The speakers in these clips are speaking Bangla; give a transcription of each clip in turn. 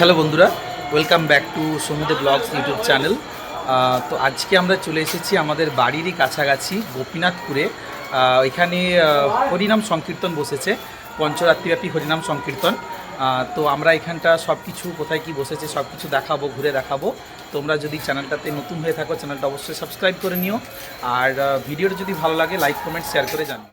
হ্যালো বন্ধুরা welcome back to Samudra blogs YouTube channel তো আজকে আমরা চলে এসেছি আমাদের বাড়িরই কাছাকাছি গোপীনাথপুরে। এখানে হরিনাম সংকীর্তন বসেছে, পঞ্চরাত্রিব্যাপী হরিনাম সংকীর্তন। তো আমরা এখানটা সব কিছু কোথায় কি বসেছে সব কিছু দেখাবো, ঘুরে দেখাবো। তোমরা যদি চ্যানেলটাতে নতুন হয়ে থাকো চ্যানেলটা অবশ্যই সাবস্ক্রাইব করে নিও। আর ভিডিওটা যদি ভালো লাগে লাইক কমেন্ট শেয়ার করে জানো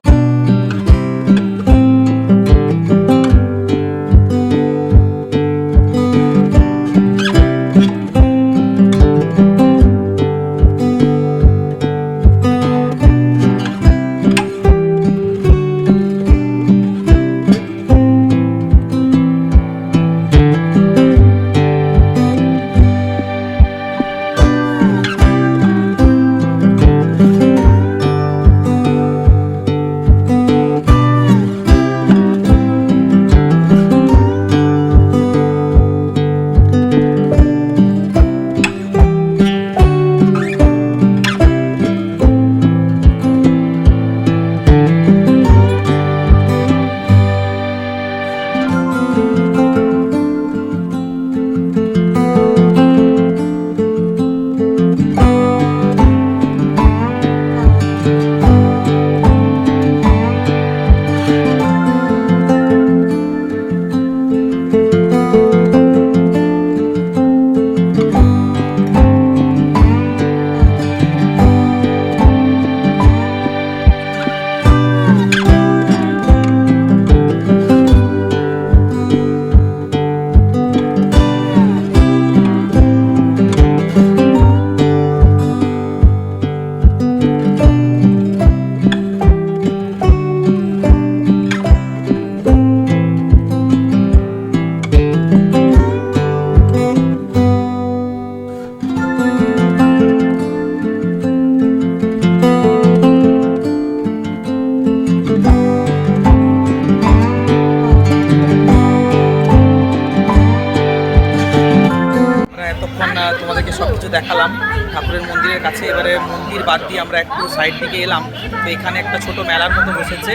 আহ, তোমাদেরকে সব কিছু দেখালাম। ঠাকুরের মন্দিরের কাছে এবারে মন্দির বাদ দিয়ে আমরা একটু সাইড দিকে এলাম। তো এখানে একটা ছোট মেলার মতো বসেছে।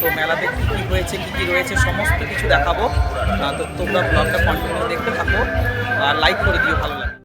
তো মেলাতে কী কী হয়েছে কী কী রয়েছে সমস্ত কিছু দেখাবো। তো তোমরা ব্লগটা কন্টিনিউ দেখতে থাকো। আর লাইক করে দিও ভালো লাগে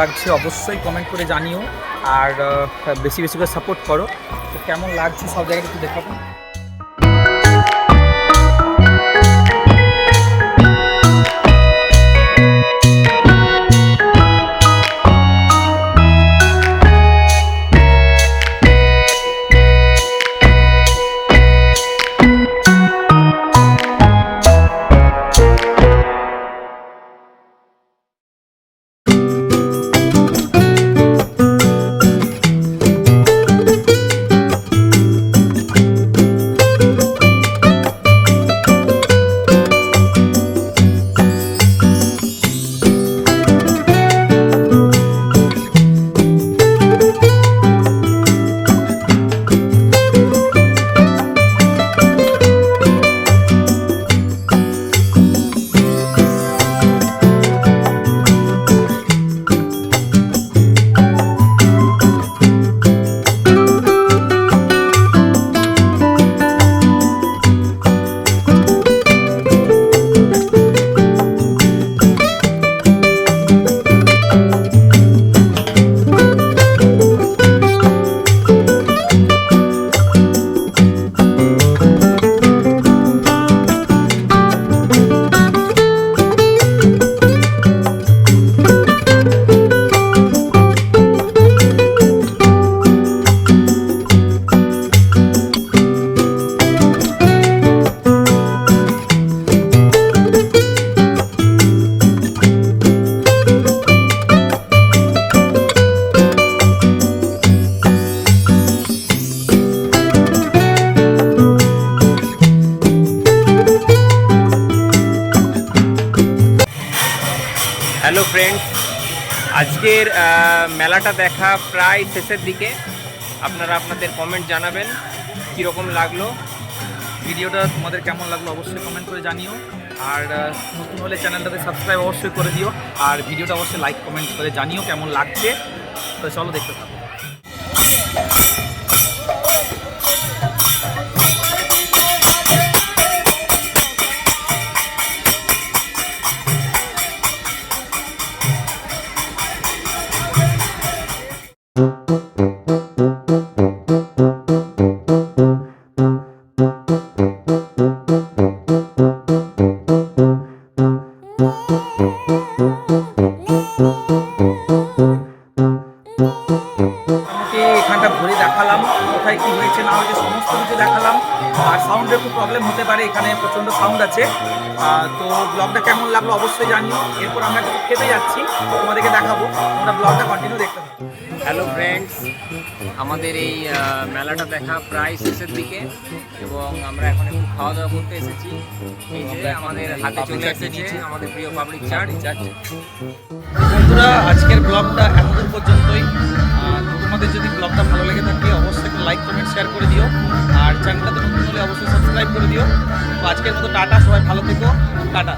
লাগছে অবশ্যই কমেন্ট করে জানিও। আর বেশি বেশি করে সাপোর্ট করো। তো কেমন লাগছে সব জায়গায় একটু দেখাবো। ফ্রেন্ডস আজকের মেলাটা দেখা প্রায় শেষের দিকে। আপনারা আপনাদের কমেন্ট জানাবেন কীরকম লাগল। ভিডিওটা তোমাদের কেমন লাগল অবশ্যই কমেন্ট করে জানিও। আর নতুন হলে চ্যানেলটাতে সাবস্ক্রাইব অবশ্যই করে দিও। আর ভিডিওটা অবশ্যই লাইক কমেন্ট করে জানিও কেমন লাগছে। তো চলো দেখতে থাকো। সাউন্ডের খুব প্রবলেম হতে পারে এখানে প্রচণ্ড সাউন্ড আছে। তো ব্লগটা কেমন লাগল অবশ্যই জানিও। এরপর আমরা কিছু খেতে যাচ্ছি তোমাদেরকে দেখাবো। তোমরা ব্লগটা কন্টিনিউ দেখতে হ্যালো ফ্রেন্ডস আমাদের এই মেলাটা দেখা প্রায় শেষের দিকে এবং আমরা এখন একটু খাওয়া দাওয়া করতে এসেছি। এই যে আমাদের হাতে চলে এসেছে আমাদের প্রিয় পাবলিক চার্জ বন্ধুরা আজকের ব্লগটা এতদূর পর্যন্তই। তো তোমাদের যদি ব্লগটা ভালো লেগে থাকে অবশ্যই একটা লাইক কমেন্ট শেয়ার করে দিও। আর চ্যানেলটাতে নতুন হলে অবশ্যই সাবস্ক্রাইব করে দিও তো আজকের মতো টাটা সবাই ভালো থেকো টাটা.